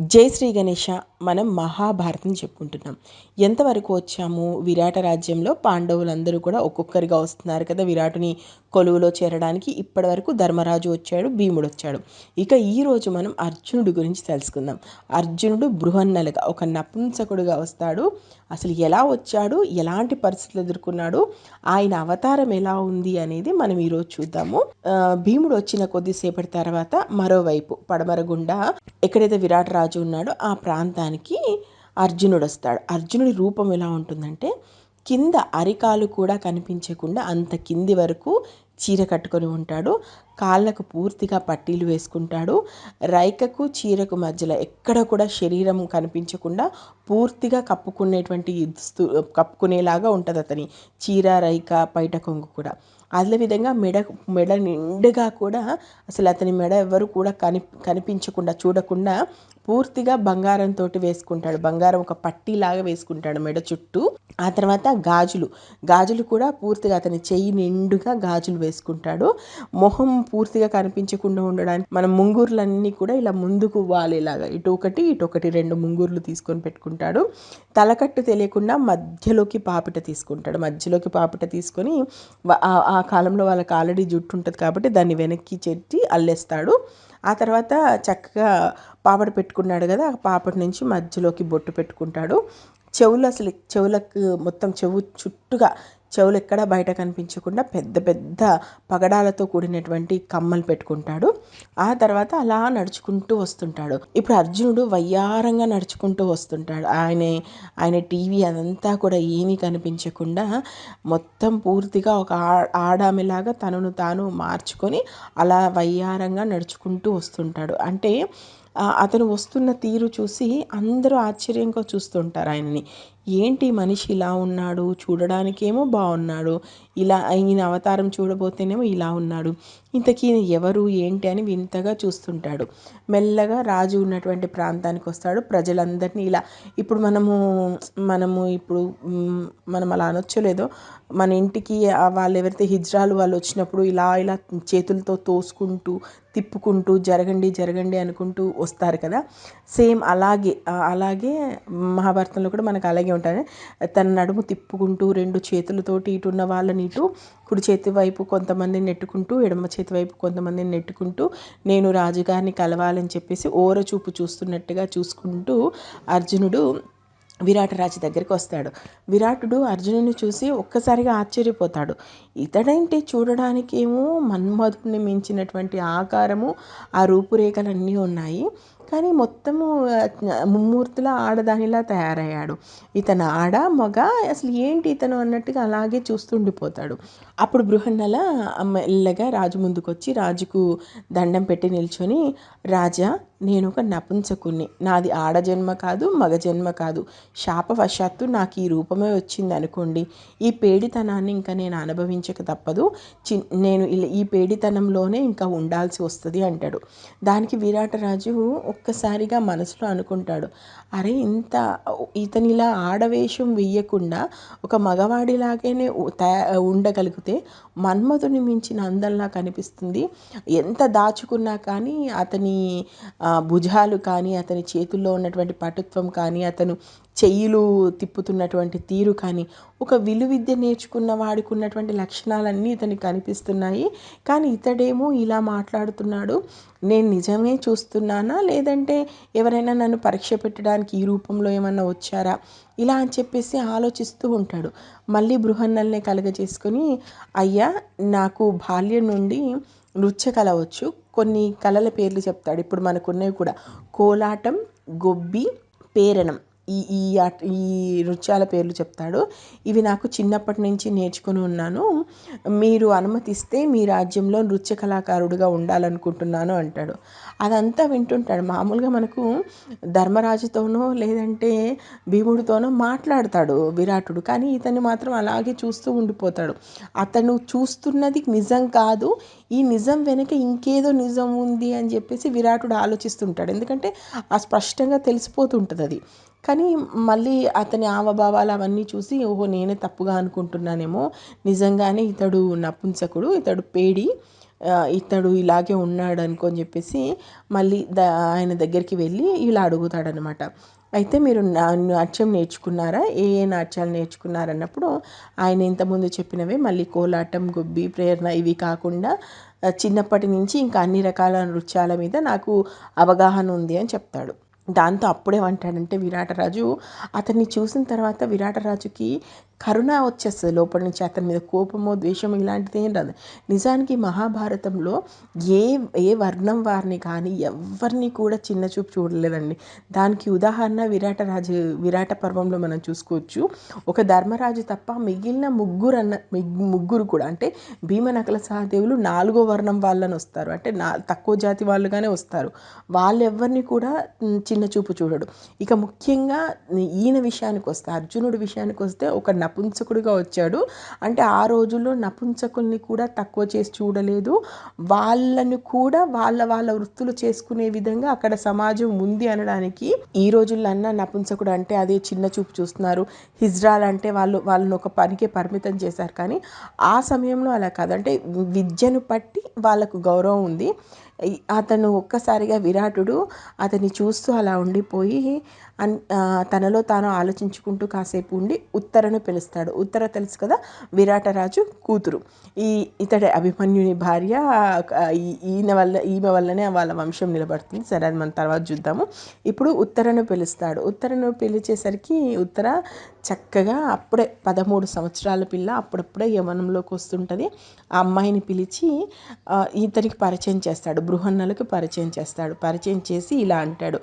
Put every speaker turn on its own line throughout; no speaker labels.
జై శ్రీ గణేష మనం మహాభారతం చెప్పుకుంటున్నాం. ఎంతవరకు వచ్చాము? విరాట రాజ్యంలో పాండవులందరూ కూడా ఒక్కొక్కరిగా వస్తున్నారు కదా విరాటుని కొలువులో చేరడానికి. ఇప్పటి వరకు ధర్మరాజు వచ్చాడు భీముడు వచ్చాడు. ఇక ఈరోజు మనం అర్జునుడి గురించి తెలుసుకుందాం. అర్జునుడు బృహన్నలుగా ఒక నపుంసకుడుగా వస్తాడు. అసలు ఎలా వచ్చాడు? ఎలాంటి పరిస్థితులు ఎదుర్కొన్నాడు? ఆయన అవతారం ఎలా ఉంది అనేది మనం ఈరోజు చూద్దాము. భీముడు వచ్చిన కొద్దిసేపటి తర్వాత మరోవైపు పడమరగుండా ఎక్కడైతే విరాట్ రాజు ఉన్నాడో ఆ ప్రాంతానికి అర్జునుడు వస్తాడు. అర్జునుడి రూపం ఎలా ఉంటుందంటే కింద అరికాలు కూడా కనిపించకుండా అంత కింది వరకు చీర కట్టుకొని ఉంటాడు. కాళ్ళకు పూర్తిగా పట్టీలు వేసుకుంటాడు. రైకకు చీరకు మధ్యలో ఎక్కడ కూడా శరీరం కనిపించకుండా పూర్తిగా కప్పుకునేటువంటి కప్పుకునేలాగా ఉంటుంది అతని చీర రైక పైట కొంగు కూడా. అదేవిధంగా మెడ మెడ నిండుగా కూడా అసలు అతని మెడ ఎవరు కూడా కని కనిపించకుండా చూడకుండా పూర్తిగా బంగారంతో వేసుకుంటాడు. బంగారం ఒక పట్టీలాగా వేసుకుంటాడు మెడ చుట్టూ. ఆ తర్వాత గాజులు. గాజులు కూడా పూర్తిగా అతని చెయ్యి నిండుగా గాజులు వేసుకుంటాడు. మొహం పూర్తిగా కనిపించకుండా ఉండడానికి మన ముంగూర్లన్నీ కూడా ఇలా ముందుకు వాలేలాగా ఇటు ఒకటి ఇటు ఒకటి రెండు ముంగూర్లు తీసుకొని పెట్టుకుంటాడు. తలకట్టు తెలియకుండా మధ్యలోకి పాపిట తీసుకుంటాడు. మధ్యలోకి పాపిట తీసుకొని ఆ కాలంలో వాళ్ళకి ఆల్రెడీ జుట్టు ఉంటుంది కాబట్టి దాన్ని వెనక్కి చెట్టి అల్లేస్తాడు. ఆ తర్వాత చక్కగా పాపడ పెట్టుకున్నాడు కదా ఆ పాపడి నుంచి మధ్యలోకి బొట్టు పెట్టుకుంటాడు. చెవులు అసలు చెవులకు మొత్తం చెవు చుట్టుగా చెవులు ఎక్కడ బయట కనిపించకుండా పెద్ద పెద్ద పగడాలతో కూడినటువంటి కమ్మలు పెట్టుకుంటాడు. ఆ తర్వాత అలా నడుచుకుంటూ వస్తుంటాడు. ఇప్పుడు అర్జునుడు వయ్యారంగా నడుచుకుంటూ వస్తుంటాడు. ఆయన ఆయన టీవీ అదంతా కూడా ఏమీ కనిపించకుండా మొత్తం పూర్తిగా ఒక ఆడామిలాగా తనను తాను మార్చుకొని అలా వయ్యారంగా నడుచుకుంటూ వస్తుంటాడు. అంటే అతను వస్తున్న తీరు చూసి అందరూ ఆశ్చర్యంగా చూస్తుంటారు ఆయనని. ఏంటి మనిషి ఇలా ఉన్నాడు? చూడడానికేమో బాగున్నాడు ఇలా ఈయన అవతారం చూడబోతేనేమో ఇలా ఉన్నాడు. ఇంతకీ ఎవరు ఏంటి అని వింతగా చూస్తుంటాడు. మెల్లగా రాజు ఉన్నటువంటి ప్రాంతానికి వస్తాడు. ప్రజలందరినీ ఇలా ఇప్పుడు మనము మనము ఇప్పుడు మనం అలా అనొచ్చలేదో మన ఇంటికి వాళ్ళు ఎవరైతే హిజ్రాలు వాళ్ళు వచ్చినప్పుడు ఇలా ఇలా చేతులతో తోసుకుంటూ తిప్పుకుంటూ జరగండి జరగండి అనుకుంటూ వస్తారు కదా. సేమ్ అలాగే అలాగే మహాభారతంలో కూడా మనకు అలాగే ఉంటుంది తన నడుము తిప్పుకుంటూ రెండు చేతులతోటి ఇటు ఉన్న వాళ్ళని ఇటు కుడి చేతి వైపు కొంతమంది నెట్టుకుంటూ ఎడమ చేతి వైపు కొంతమందిని నెట్టుకుంటూ నేను రాజుగారిని కలవాలని చెప్పేసి ఓర చూపు చూస్తున్నట్టుగా చూసుకుంటూ అర్జునుడు విరాటరాజు దగ్గరికి వస్తాడు. విరాటుడు అర్జునుని చూసి ఒక్కసారిగా ఆశ్చర్యపోతాడు. ఇతడేంటి చూడడానికి ఏమో మన్మధుడిని మించినటువంటి ఆకారము ఆ రూపురేఖలన్నీ ఉన్నాయి. కానీ మొత్తము ముమ్మూర్తుల ఆడదానిలా తయారయ్యాడు. ఇతను ఆడ మగ అసలు ఏంటి ఇతను అన్నట్టుగా అలాగే చూస్తుండిపోతాడు. అప్పుడు బృహన్నల మెల్లగా రాజు ముందుకొచ్చి రాజుకు దండం పెట్టి నిల్చొని రాజా నేను ఒక నపుంసకుణ్ణి. నాది ఆడ జన్మ కాదు మగ జన్మ కాదు. శాపవశాత్తు నాకు ఈ రూపమే వచ్చింది అనుకోండి ఈ పేడితనాన్ని ఇంకా నేను అనుభవించక తప్పదు. చి నేను ఈ పేడితనంలోనే ఇంకా ఉండాల్సి వస్తుంది అంటాడు. దానికి విరాటరాజు ఒక్కసారిగా మనసులో అనుకుంటాడు. అరే ఇంత ఇతనిలా ఆడవేషం వెయ్యకుండా ఒక మగవాడిలాగానే ఉండగలిగితే మన్మధుని మించిన అందంలా కనిపిస్తుంది. ఎంత దాచుకున్నా కానీ అతని భుజాలు కానీ అతని చేతుల్లో ఉన్నటువంటి పటుత్వం కానీ అతను చెయ్యిలు తిప్పుతున్నటువంటి తీరు కానీ ఒక విలువిద్య నేర్చుకున్న వాడికి ఉన్నటువంటి లక్షణాలన్నీ ఇతనికి కనిపిస్తున్నాయి. కానీ ఇతడేమో ఇలా మాట్లాడుతున్నాడు నేను నిజమే చూస్తున్నానా? లేదంటే ఎవరైనా నన్ను పరీక్ష పెట్టడానికి ఈ రూపంలో ఏమన్నా వచ్చారా? ఇలా అని చెప్పేసి ఆలోచిస్తూ ఉంటాడు. మళ్ళీ బృహన్నల్ని కలగజేసుకొని అయ్యా నాకు బాల్యం నుండి నృత్య కళ వచ్చు. కొన్ని కళల పేర్లు చెప్తాడు. ఇప్పుడు మనకున్నవి కూడా. కోలాటం గొబ్బి పేరణం. ఈ ఈ ఈ నృత్యాల పేర్లు చెప్తాడు. ఇవి నాకు చిన్నప్పటి నుంచి నేర్చుకుని ఉన్నాను. మీరు అనుమతిస్తే మీ రాజ్యంలో నృత్య కళాకారుడుగా ఉండాలనుకుంటున్నాను అంటాడు. అదంతా వింటుంటాడు. మామూలుగా మనకు ధర్మరాజుతోనో లేదంటే భీముడితోనో మాట్లాడతాడు విరాటుడు. కానీ ఇతన్ని మాత్రం అలాగే చూస్తూ ఉండిపోతాడు. అతను చూస్తున్నది నిజం కాదు. ఈ నిజం వెనుక ఇంకేదో నిజం ఉంది అని చెప్పేసి విరాటుడు ఆలోచిస్తుంటాడు. ఎందుకంటే ఆ స్పష్టంగా తెలిసిపోతుంటుంది అది. కానీ మళ్ళీ అతని హావభావాలు అవన్నీ చూసి ఓహో నేనే తప్పుగా అనుకుంటున్నానేమో. నిజంగానే ఇతడు నపుంసకుడు ఇతడు పేడి ఇతడు ఇలాగే ఉన్నాడు అనుకొని చెప్పేసి మళ్ళీ ద ఆయన దగ్గరికి వెళ్ళి ఇలా అడుగుతాడనమాట. అయితే మీరు నాట్యం నేర్చుకున్నారా? ఏ ఏ నాట్యాలు నేర్చుకున్నారన్నప్పుడు ఆయన ఇంతకుముందు చెప్పినవే మళ్ళీ కోలాటం గుబ్బి ప్రేరణ ఇవి కాకుండా చిన్నప్పటి నుంచి ఇంకా అన్ని రకాల నృత్యాల మీద నాకు అవగాహన ఉంది అని చెప్తాడు. దాంతో అప్పుడేమంటాడంటే విరాటరాజు. అతన్ని చూసిన తర్వాత విరాటరాజుకి కరుణ వచ్చేస్తుంది లోపల నుంచి అతని మీద కోపమో ద్వేషమో ఇలాంటిది ఏం రాదు. నిజానికి మహాభారతంలో ఏ ఏ వర్ణం వారిని కానీ ఎవరిని కూడా చిన్న చూపు చూడలేదండి. దానికి ఉదాహరణ విరాట రాజు విరాట పర్వంలో మనం చూసుకోవచ్చు. ఒక ధర్మరాజు తప్ప మిగిలిన ముగ్గురు అన్న ముగ్గురు కూడా అంటే భీమ నకల సహదేవులు నాలుగో వర్ణం వాళ్ళని వస్తారు. అంటే నా తక్కువ జాతి వాళ్ళుగానే వస్తారు. వాళ్ళెవ్వరిని కూడా చిన్న చూపు చూడడు. ఇక ముఖ్యంగా ఈయన విషయానికి వస్తే అర్జునుడి విషయానికి వస్తే ఒక నపుంసకుడిగా వచ్చాడు. అంటే ఆ రోజుల్లో నపుంసకుల్ని కూడా తక్కువ చేసి చూడలేదు. వాళ్ళను కూడా వాళ్ళ వాళ్ళ వృత్తులు చేసుకునే విధంగా అక్కడ సమాజం ఉంది అనడానికి ఈ రోజుల్లో అన్న నపుంసకుడు అంటే అదే చిన్న చూపు చూస్తున్నారు. హిజ్రాల్ అంటే వాళ్ళు వాళ్ళని ఒక పనికి పరిమితం చేశారు. కానీ ఆ సమయంలో అలా కాదు. అంటే విద్యను పట్టి వాళ్ళకు గౌరవం ఉంది. అతను ఒక్కసారిగా విరాటుడు అతన్ని చూస్తూ అలా ఉండిపోయి అన్ తనలో తాను ఆలోచించుకుంటూ కాసేపు ఉండి ఉత్తరను పిలుస్తాడు. ఉత్తర తెలుసు కదా? విరాటరాజు కూతురు. ఈ ఇతడి అభిమన్యుని భార్య ఈయన వల్ల ఈమె వల్లనే వాళ్ళ వంశం నిలబడుతుంది. సరే అది మనం తర్వాత చూద్దాము. ఇప్పుడు ఉత్తరను పిలుస్తాడు. ఉత్తరను పిలిచేసరికి ఉత్తర చక్కగా అప్పుడే పదమూడు సంవత్సరాల పిల్ల అప్పుడప్పుడే యమనంలోకి వస్తుంటుంది. ఆ అమ్మాయిని పిలిచి ఇతనికి పరిచయం చేస్తాడు. బృహన్నలకు పరిచయం చేస్తాడు. పరిచయం చేసి ఇలా అంటాడు.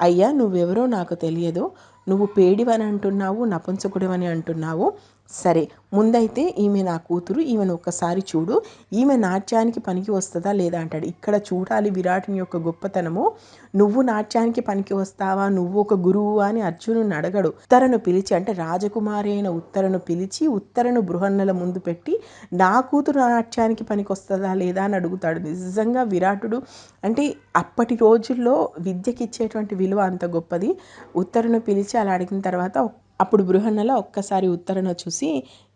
అయ్యా నువ్వెవరో నాకు తెలియదు. నువ్వు పేడివని అంటున్నావు నపుంసకుడివని అంటున్నావు. సరే ముందైతే ఈమె నా కూతురు ఈమెను ఒక్కసారి చూడు. ఈమె నాట్యానికి పనికి వస్తుందా లేదా అంటాడు. ఇక్కడ చూడాలి విరాటుని యొక్క గొప్పతనము. నువ్వు నాట్యానికి పనికి వస్తావా? నువ్వు ఒక గురువు అని అర్జునుని అడగడు. ఉత్తరను పిలిచి అంటే రాజకుమారి అయిన ఉత్తరను పిలిచి ఉత్తరను బృహన్నల ముందు పెట్టి నా కూతురు నాట్యానికి పనికి వస్తుందా లేదా అని అడుగుతాడు. నిజంగా విరాటుడు అంటే అప్పటి రోజుల్లో విద్యకి ఇచ్చేటువంటి విలువ అంత గొప్పది. ఉత్తరను పిలిచి అలా అడిగిన తర్వాత అప్పుడు బృహన్నల ఒక్కసారి ఉత్తరణ చూసి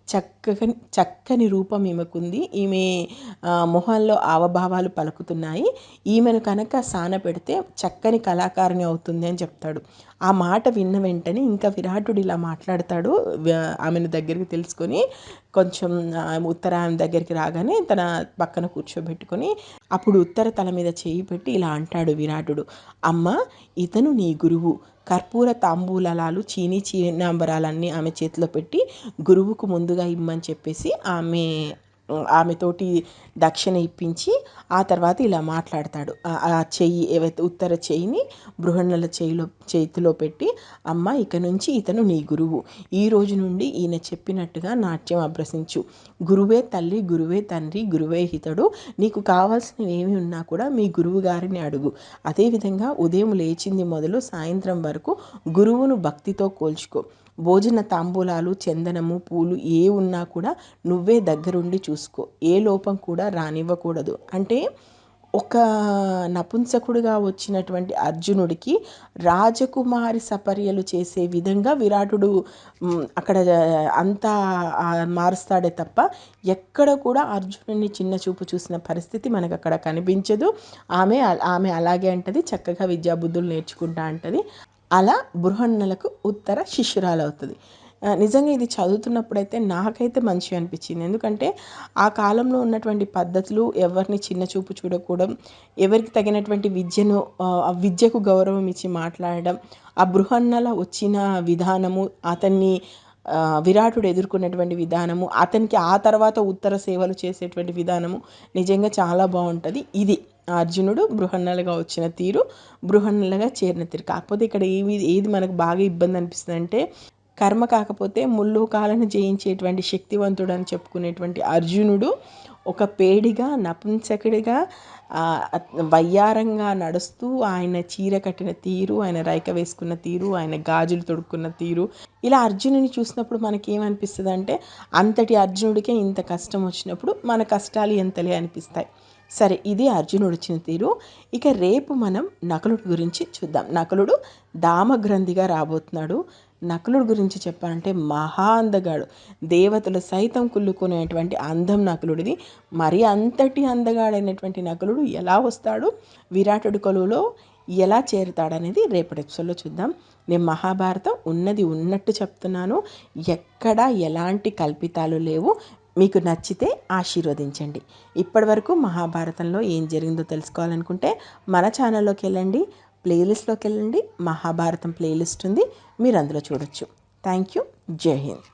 చక్కగా చక్కని రూపం ఈమెకుంది. ఈమె మొహంలో ఆవభావాలు పలుకుతున్నాయి. ఈమెను కనుక సాన పెడితే చక్కని కళాకారిణి అవుతుంది అని చెప్తాడు. ఆ మాట విన్న వెంటనే ఇంకా విరాటుడు ఇలా మాట్లాడతాడు ఆమెను దగ్గరికి తెలుసుకొని కొంచెం ఉత్తరాయం దగ్గరికి రాగానే తన పక్కన కూర్చోబెట్టుకొని అప్పుడు ఉత్తర తల మీద చేయి పెట్టి ఇలా అంటాడు విరాటుడు అమ్మ ఇతను నీ గురువు. కర్పూర తాంబూలలాలు చీనీ చీనాంబరాలన్నీ ఆమె చేతిలో పెట్టి గురువుకు ముందుగా ఇమ్మని చెప్పేసి ఆమె ఆమెతోటి దక్షిణ ఇప్పించి ఆ తర్వాత ఇలా మాట్లాడతాడు. ఆ చెయ్యి ఏవైతే ఉత్తర చెయ్యిని బృహణల చేయిలో చేతిలో పెట్టి అమ్మ ఇక నుంచి ఇతను నీ గురువు. ఈ రోజు నుండి ఈయన చెప్పినట్టుగా నాట్యం అభ్యసించు. గురువే తల్లి గురువే తండ్రి గురువే హితడు. నీకు కావాల్సినవి ఏమి ఉన్నా కూడా మీ గురువు గారిని అడుగు. అదేవిధంగా ఉదయం లేచింది మొదలు సాయంత్రం వరకు గురువును భక్తితో కోల్చుకో. భోజన తాంబూలాలు చందనము పూలు ఏ ఉన్నా కూడా నువ్వే దగ్గరుండి చూసుకో. ఏ లోపం కూడా రానివ్వకూడదు. అంటే ఒక నపుంసకుడిగా వచ్చినటువంటి అర్జునుడికి రాజకుమారి సపర్యలు చేసే విధంగా విరాటుడు అక్కడ అంతా మారుస్తాడే తప్ప ఎక్కడ కూడా అర్జునుడిని చిన్న చూపు చూసిన పరిస్థితి మనకు అక్కడ కనిపించదు. ఆమె ఆమె అలాగే అంటది చక్కగా విద్యాబుద్ధులు నేర్చుకుంటా అంటది. అలా బృహన్నలకు ఉత్తర శిష్యురాలు అవుతుంది నిజంగా ఇది చదువుతున్నప్పుడైతే నాకైతే మంచిగా అనిపించింది. ఎందుకంటే ఆ కాలంలో ఉన్నటువంటి పద్ధతులు ఎవరిని చిన్న చూపు చూడకూడడం ఎవరికి తగినటువంటి విద్యను ఆ విద్యకు గౌరవం ఇచ్చి మాట్లాడడం ఆ బృహన్నల వచ్చిన విధానము అతన్ని విరాటుడు ఎదుర్కొన్నటువంటి విధానము అతనికి ఆ తర్వాత ఉత్తర సేవలు చేసేటువంటి విధానము నిజంగా చాలా బాగుంటుంది. ఇది అర్జునుడు బృహన్నలుగా వచ్చిన తీరు బృహన్నలుగా చేరిన తీరు. కాకపోతే ఇక్కడ ఏమి ఏది మనకు బాగా ఇబ్బంది అనిపిస్తుంది అంటే కర్మ కాకపోతే ముళ్ళు కాలను జయించేటువంటి శక్తివంతుడు అని చెప్పుకునేటువంటి అర్జునుడు ఒక పేడిగా నపుంసకుడిగా వయ్యారంగా నడుస్తూ ఆయన చీర కట్టిన తీరు ఆయన రైక వేసుకున్న తీరు ఆయన గాజులు తొడుక్కున్న తీరు. ఇలా అర్జునుని చూసినప్పుడు మనకి ఏమనిపిస్తుంది అంటే అంతటి అర్జునుడికే ఇంత కష్టం వచ్చినప్పుడు మన కష్టాలు ఎంతలే అనిపిస్తాయి. సరే ఇది అర్జునుడు వచ్చిన తీరు. ఇక రేపు మనం నకులుడు గురించి చూద్దాం. నకులుడు దామగ్రంథిగా రాబోతున్నాడు. నకులుడు గురించి చెప్పాలంటే మహా అందగాడు దేవతలు సైతం కుళ్ళుకునేటువంటి అందం నకులుడిది. మరి అంతటి అందగాడైనటువంటి నకులుడు ఎలా వస్తాడు? విరాటుడు కొలువులో ఎలా చేరుతాడనేది రేపటి ఎపిసోడ్లో చూద్దాం. నేను మహాభారతం ఉన్నది ఉన్నట్టు చెప్తున్నాను. ఎక్కడా ఎలాంటి కల్పితాలు లేవు. మీకు నచ్చితే ఆశీర్వదించండి. ఇప్పటివరకు మహాభారతంలో ఏం జరిగిందో తెలుసుకోవాలనుకుంటే మన ఛానల్లోకి వెళ్ళండి ప్లేలిస్ట్లోకి వెళ్ళండి మహాభారతం ప్లేలిస్ట్ ఉంది మీరు అందులో చూడొచ్చు. Thank you. జై హింద్.